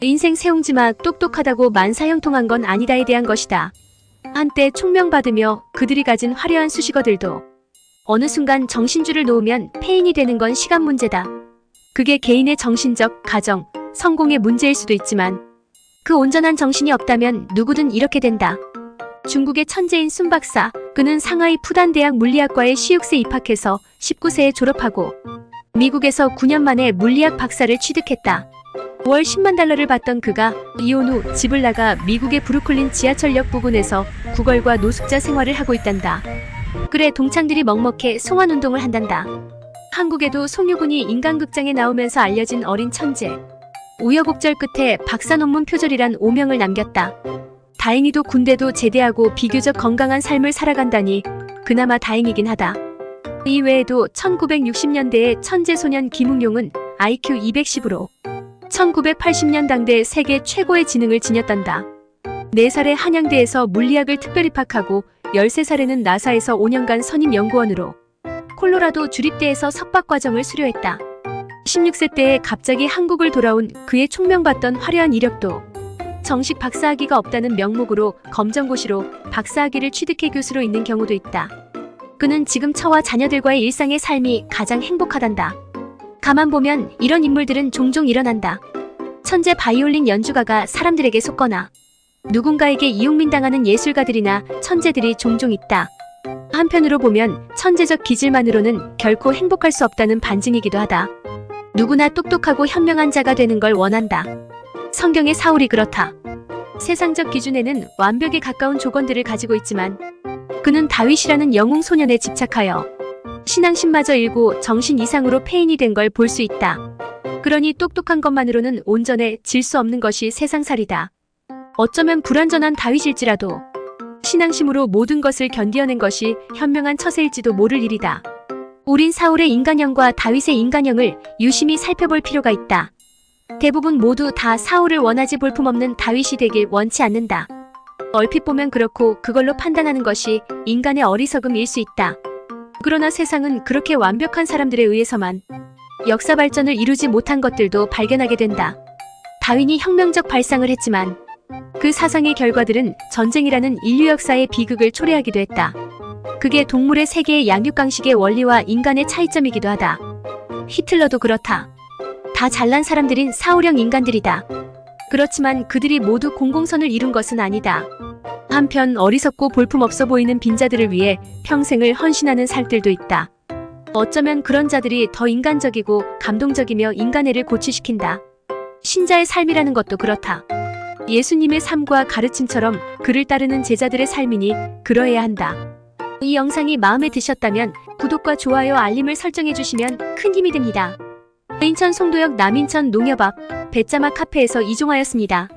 인생 세웅지마 똑똑하다고 만사형통한 건 아니다에 대한 것이다. 한때 총명받으며 그들이 가진 화려한 수식어들도 어느 순간 정신줄을 놓으면 폐인이 되는 건 시간 문제다. 그게 개인의 정신적, 가정, 성공의 문제일 수도 있지만 그 온전한 정신이 없다면 누구든 이렇게 된다. 중국의 천재인 순 박사, 그는 상하이 푸단대학 물리학과에 시육세 입학해서 19세에 졸업하고 미국에서 9년 만에 물리학 박사를 취득했다. 월 10만 달러를 받던 그가 이혼 후 집을 나가 미국의 브루클린 지하철역 부근에서 구걸과 노숙자 생활을 하고 있단다. 그래 동창들이 먹먹해 송환 운동을 한단다. 한국에도 송유군이 인간극장에 나오면서 알려진 어린 천재. 우여곡절 끝에 박사 논문 표절이란 오명을 남겼다. 다행히도 군대도 제대하고 비교적 건강한 삶을 살아간다니 그나마 다행이긴 하다. 이 외에도 1960년대에 천재 소년 김웅용은 IQ 210으로 1980년 당대 세계 최고의 지능을 지녔단다. 4살에 한양대에서 물리학을 특별 입학하고 13살에는 나사에서 5년간 선임 연구원으로 콜로라도 주립대에서 석박과정을 수료했다. 16세 때에 갑자기 한국을 돌아온 그의 총명받던 화려한 이력도 정식 박사학위가 없다는 명목으로 검정고시로 박사학위를 취득해 교수로 있는 경우도 있다. 그는 지금 처와 자녀들과의 일상의 삶이 가장 행복하단다. 가만 보면 이런 인물들은 종종 일어난다. 천재 바이올린 연주가가 사람들에게 속거나 누군가에게 이용민당하는 예술가들이나 천재들이 종종 있다. 한편으로 보면 천재적 기질만으로는 결코 행복할 수 없다는 반증이기도 하다. 누구나 똑똑하고 현명한 자가 되는 걸 원한다. 성경의 사울이 그렇다. 세상적 기준에는 완벽에 가까운 조건들을 가지고 있지만 그는 다윗이라는 영웅 소년에 집착하여 신앙심마저 잃고 정신 이상으로 폐인이 된 걸 볼 수 있다. 그러니 똑똑한 것만으로는 온전해 질 수 없는 것이 세상살이다. 어쩌면 불완전한 다윗일지라도 신앙심으로 모든 것을 견디어낸 것이 현명한 처세일지도 모를 일이다. 우린 사울의 인간형과 다윗의 인간형을 유심히 살펴볼 필요가 있다. 대부분 모두 다 사울을 원하지 볼품없는 다윗이 되길 원치 않는다. 얼핏 보면 그렇고 그걸로 판단하는 것이 인간의 어리석음일 수 있다. 그러나 세상은 그렇게 완벽한 사람들에 의해서만 역사 발전을 이루지 못한 것들도 발견하게 된다. 다윈이 혁명적 발상을 했지만 그 사상의 결과들은 전쟁이라는 인류 역사의 비극을 초래하기도 했다. 그게 동물의 세계의 양육강식의 원리와 인간의 차이점이기도 하다. 히틀러도 그렇다. 다 잘난 사람들인 사울형 인간들이다. 그렇지만 그들이 모두 공공선을 이룬 것은 아니다. 한편 어리석고 볼품없어 보이는 빈자들을 위해 평생을 헌신하는 살들도 있다. 어쩌면 그런 자들이 더 인간적이고 감동적이며 인간애를 고취시킨다. 신자의 삶이라는 것도 그렇다. 예수님의 삶과 가르침처럼 그를 따르는 제자들의 삶이니 그러해야 한다. 이 영상이 마음에 드셨다면 구독과 좋아요 알림을 설정해 주시면 큰 힘이 됩니다. 인천 송도역 남인천 농협 앞 배짜마 카페에서 이종하였습니다.